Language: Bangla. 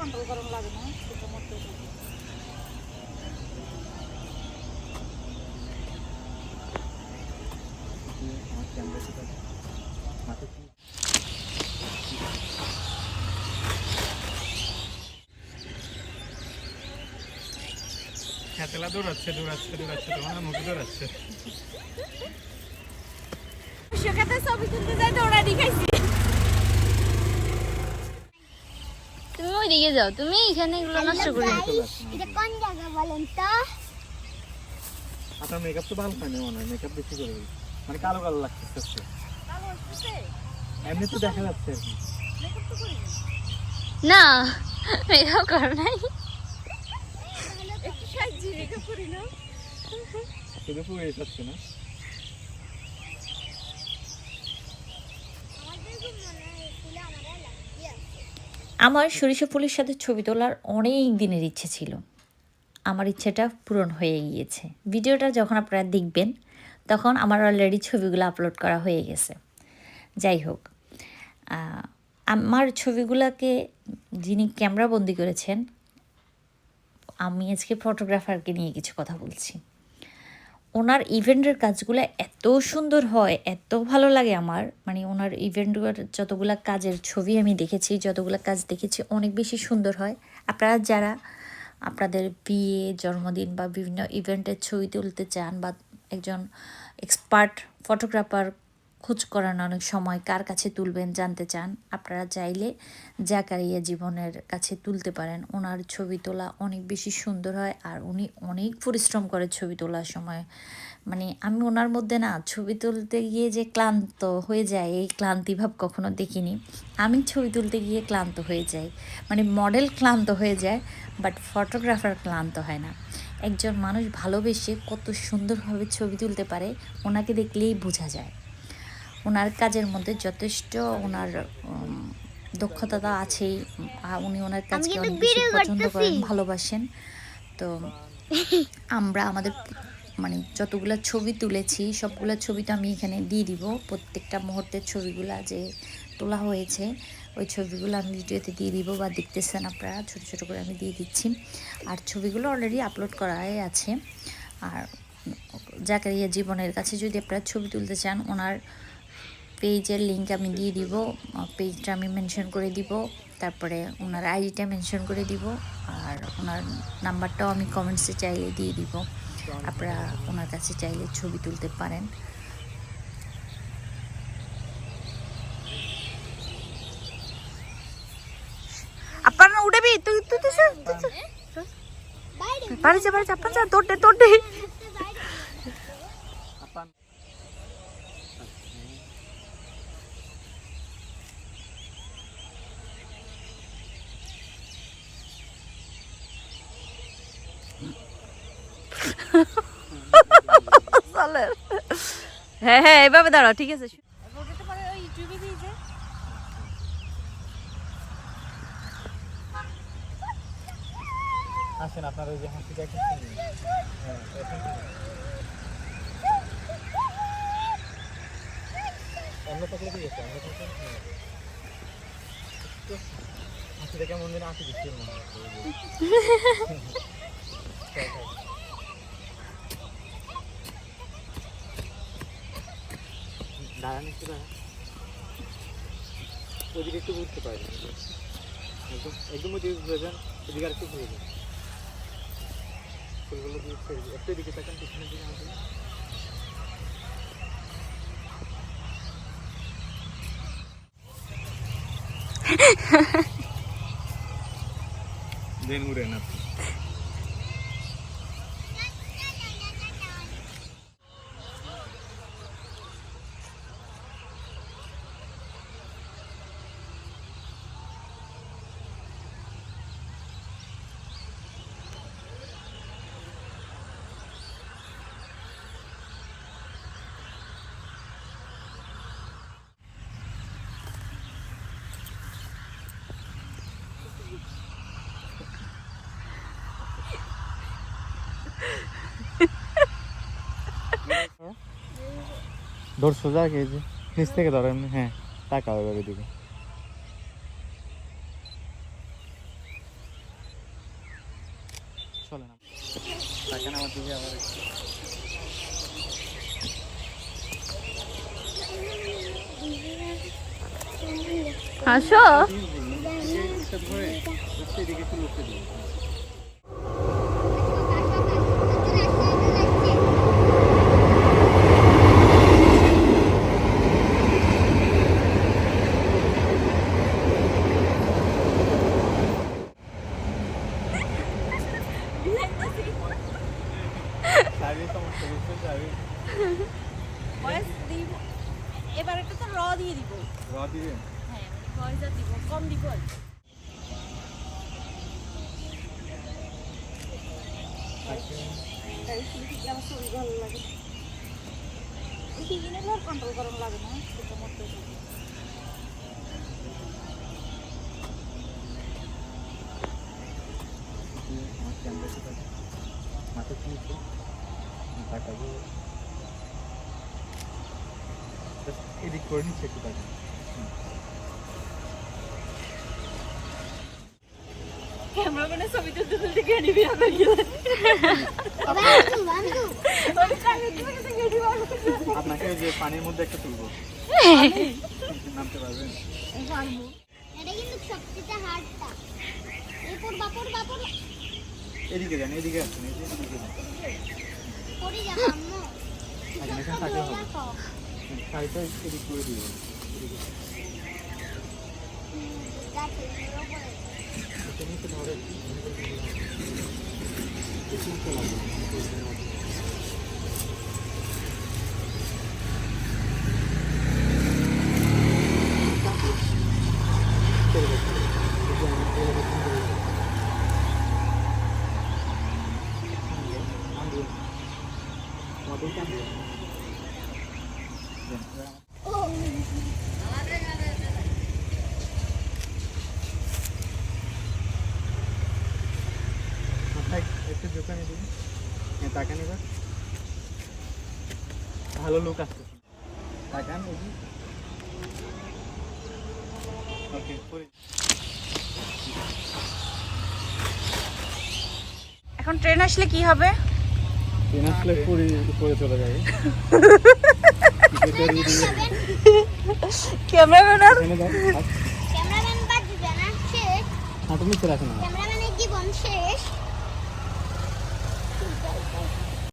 কন্ট্রোল করা লাগে না সেটা মতো আমার ক্যামেরা ঠিক আছে মাথা কি খেতলা দৌড়াচ্ছে দৌড়াচ্ছে দৌড়াচ্ছে তোমার মুখে দৌড়াচ্ছে। সেখানে ছবি তুলতে যাই দৌড়ানি খাইছি। তুমি ওইদিকে যাও তুমি এখানে এগুলো নষ্ট করে এটা কোন জায়গা বলেন তো? আপনার মেকআপ তো ভালো হয় না মনে হয় মেকআপ বেশি করে মানে কালো কালো লাগতেছে এমনি তো দেখা যাচ্ছে। আর কি মেকআপ তো করি না মেকআপ কর নাই। করি না। শুধু যাচ্ছে না। আমার সরিষা ফুলের সাথে ছবি তোলার অনেক দিনের ইচ্ছে ছিল। আমার ইচ্ছেটা পূরণ হয়ে গিয়েছে। ভিডিওটা যখন আপনারা দেখবেন তখন আমার অলরেডি ছবিগুলো আপলোড করা হয়ে গেছে। যাই হোক আমার ছবিগুলোকে যিনি ক্যামেরাবন্দি করেছেন আমি আজকে ফটোগ্রাফারকে নিয়ে কিছু কথা বলছি। ওনার ইভেন্টের কাজগুলো এত সুন্দর হয়, এত ভালো লাগে আমার। মানে ওনার ইভেন্টের যতগুলো কাজের ছবি আমি দেখেছি, যতগুলো কাজ দেখেছি, অনেক বেশি সুন্দর হয়। আপনারা যারা আপনাদের বিয়ে, জন্মদিন বা বিভিন্ন ইভেন্টের ছবি তুলতে চান বা একজন এক্সপার্ট ফটোগ্রাফার খোঁজ করান অনেক সময় কার কাছে তুলবেন জানতে চান। আপনারা চাইলে জাকারিয়া জীবনের কাছে তুলতে পারেন। ওনার ছবি তোলা অনেক বেশি সুন্দর হয় আর উনি অনেক পরিশ্রম করে ছবি তোলার সময়। মানে আমি ওনার মধ্যে না ছবি তুলতে গিয়ে যে ক্লান্ত হয়ে যায়, এই ক্লান্তিভাব কখনো দেখিনি। আমি ছবি তুলতে গিয়ে ক্লান্ত হয়ে যাই। মানে মডেল ক্লান্ত হয়ে যায়, বাট ফটোগ্রাফার ক্লান্ত হয় না। একজন মানুষ ভালোবেসে কত সুন্দরভাবে ছবি তুলতে পারে, ওনাকে দেখলেই বোঝা যায়। ওনার কাজের মধ্যে যথেষ্ট ওনার দক্ষতা তো আছেই। উনি ওনার কাজকে অনেক বেশি পছন্দ করেন ভালোবাসেন। তো আমরা আমাদের মানে যতগুলো ছবি তুলেছি সবগুলো ছবি তো আমি এখানে দিয়ে দিব। প্রত্যেকটা মুহূর্তের ছবিগুলো যে তোলা হয়েছে ওই ছবিগুলো আমি ভিডিওতে দিয়ে দিব বা দেখতেছেন আপনারা ছোটো ছোটো করে আমি দিয়ে দিচ্ছি। আর ছবিগুলো অলরেডি আপলোড করাই আছে। আর জাকারিয়া জীবনের কাছে যদি আপনারা ছবি তুলতে চান ওনার পেজের লিঙ্ক আমি দিয়ে দিব পেজটা আমি মেনশন করে দিব তারপরে ওনার আইডিটা মেনশন করে দিব আর ওনার নাম্বারটাও আমি কমেন্টসে চাইলে দিয়ে দিব আপনারা ওনার কাছে চাইলে ছবি তুলতে পারেন। আপনার উঠেবি তুই তুই তুই বাইরে। যা বাড়ি যা আপনার যা তোর তোর আপা চলে হ্যাঁ হ্যাঁ এভাবে দাঁড়াও, ঠিক আছে আসেন, আপনার ওই যে ঠিক আছে। অন্য ঠিক আছে অন্য। একটু হাসিটা কেমন যেন আসি দিচ্ছে মনে হচ্ছে দাঁড়ান একটু দাঁড়ান ওদিকে একটু ঘুরতে পারি একদম একদম ওদিকে ঘুরে যান, ওদিকে আর একটু ঘুরে যান। ফুলগুলো একটু এদিকে তাকান, পিছনের দিকে আসুন দেন উড়েন আপনি। ধর সোজা কে যে নিচ থেকে ধর এমনি হ্যাঁ টাকা হবে এদিকে চলে না টাকা নামার দিকে আবার হাসো এদিকে একটু লক্ষ্য দিই এবার একটা তো র দিয়ে দিব। র দিবেন হ্যাঁ পয়সা দিব কম দিব আর কি। কি কন্ট্রোল করানো লাগে না সেটা মতো মাথা চুলছে টাকাবো এদিক করে নিচ্ছে একটু টাকা ক্যামেরাম্যানের ছবি তুলতে তুলতে গেড়ি বিয়া করে গেলেন বান্ধু বান্ধু আপনাকে ওই যে পানির মধ্যে একটা তুলবো। নামতে পারবেন? এটা কিন্তু সবচেয়ে হার্ডটা। এরপর বাপর বাপর। এদিকে যান এদিকে আসুন อย่าทำหนูฉันต้องดูแลของ 사이다 이끼리 꼬리 ได้ถึงโรเบิร์ต 그때 밑에 바로 이렇게 생각이 나 요. 이렇게 생각이 나 요. একটু দোকানে দিবি টাকা নিবা ভালো লোক আসছে টাকা নিবি এখন ট্রেন আসলে কি হবে? ট্রেন আসলে পুরী উপরে চলে যাবে। ক্যামেরাম্যান? আর ক্যামেরাম্যান বাদ দিবে না শেষ। হাঁটু নিচে রাখো না। ক্যামেরাম্যানের জীবন শেষ।